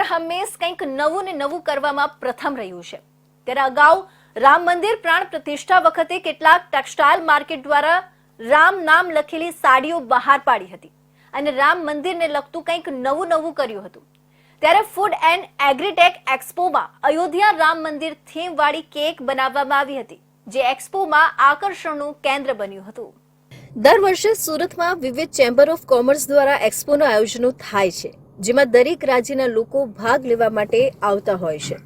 હર હંમેશ કંઈક નવું ને નવું કરવામાં પ્રથમ રહ્યું છે. ત્યારે અગાઉ રામ મંદિર પ્રાણ પ્રતિષ્ઠા વખતે કેટલાક ટેક્સટાઇલ માર્કેટ દ્વારા રામ નામ લખેલી સાડીઓ બહાર પાડી હતી અને રામ મંદિરને લગતું કંઈક નવું નવું કર્યું હતું. ત્યારે ફૂડ એન્ડ એગ્રીટેક એક્સપોમાં અયોધ્યા રામ મંદિર થીમવાળી કેક બનાવવામાં આવી હતી, જે એક્સપોમાં આકર્ષણનું કેન્દ્ર બન્યું હતું. દર વર્ષે સુરતમાં વિવિધ ચેમ્બર ઓફ કોમર્સ દ્વારા એક્સપોનું આયોજનો થાય છે. જેમાં દરેક રાજ્યના લોકો ભાગ લેવા માટે આવતા હોય છે.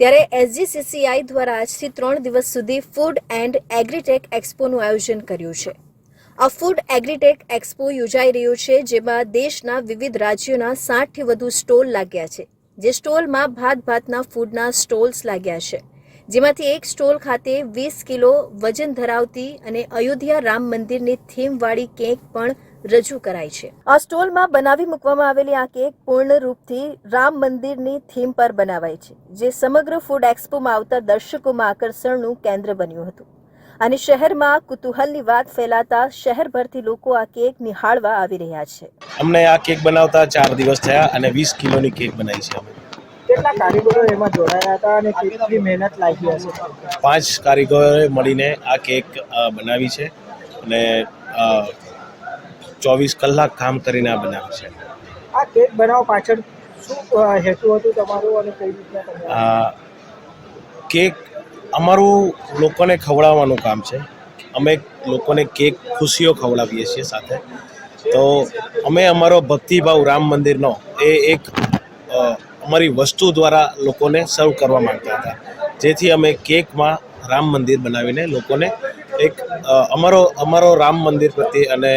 ત્યારે એસજીસીસીઆઈ દ્વારા આજથી ત્રણ દિવસ સુધી ફૂડ એન્ડ એગ્રીટેક એક્સપોનું આયોજન કર્યું છે. આ ફૂડ એગ્રીટેક એક્સપો યોજાઈ રહ્યો છે, જેમાં દેશના વિવિધ રાજ્યોના સાઠથી વધુ સ્ટોલ લાગ્યા છે, જે સ્ટોલમાં ભાત ભાતના ફૂડના સ્ટોલ્સ લાગ્યા છે. જેમાંથી એક સ્ટોલ ખાતે વીસ કિલો વજન ધરાવતી અને અયોધ્યા રામ મંદિરની થીમવાળી કેક પણ રજૂ કરાઈ છે. આ સ્ટોલમાં બનાવી મૂકવામાં આવેલી આ કેક પૂર્ણ રૂપથી રામ મંદિરની થીમ પર બનાવાઈ છે જે સમગ્ર ફૂડ એક્સપોમાં આવતા દર્શકોમાં આકર્ષણનું કેન્દ્ર બન્યું હતું. અને શહેરમાં કુતૂહલની વાત ફેલાતા શહેરભરથી લોકો આ કેક નિહાળવા આવી રહ્યા છે. અમને આ કેક બનાવતા ચાર દિવસ થયા અને વીસ કિલોની કેક બનાવી છે અમે. કેટલા કારીગરો એમાં જોડાયા હતા અને કેટલી મહેનત લાગી હશે? પાંચ કારીગરોએ મળીને આ કેક બનાવી છે અને ચોવીસ કલાક કામ કરીને આ બનાવે છે. આ કેક બનાવવા પાછળ શું હેતુ હતું તમારું અને કઈ રીતના કેક અમારું લોકોને ખવડાવવાનું કામ છે. અમે લોકોને કેક ખુશીઓ ખવડાવીએ છીએ સાથે. તો અમે અમારો ભક્તિભાવ રામ મંદિરનો એ એક અમારી વસ્તુ દ્વારા લોકોને સર્વ કરવા માંગતા હતા. જેથી અમે કેકમાં રામ મંદિર બનાવીને લોકોને એક અમારો અમારો રામ મંદિર પ્રત્યે અને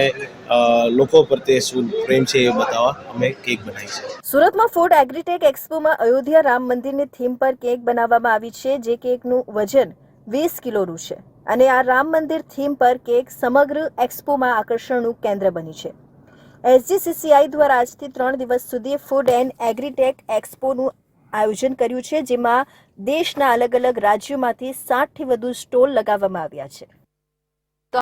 લોકો પ્રત્યે શું પ્રેમ છે એ બતાવવા અમે કેક બનાવી છે. સુરતમાં ફૂડ એગ્રીટેક એક્સપોમાં અયોધ્યા રામ મંદિરની થીમ પર કેક બનાવવામાં આવી છે, જે કેકનું વજન વીસ કિલોનું છે. અને આ રામ મંદિર થીમ પર કેક સમગ્ર એક્સપોમાં આકર્ષણનું કેન્દ્ર બની છે. એસજીસીસીઆઈ દ્વારા આજથી ત્રણ દિવસ સુધી ફૂડ એન્ડ એગ્રીટેક એક્સપોનું આયોજન કર્યું છે, જેમાં દેશના અલગ અલગ રાજ્યોમાંથી સાઠથી વધુ સ્ટોલ લગાવવામાં આવ્યા છે.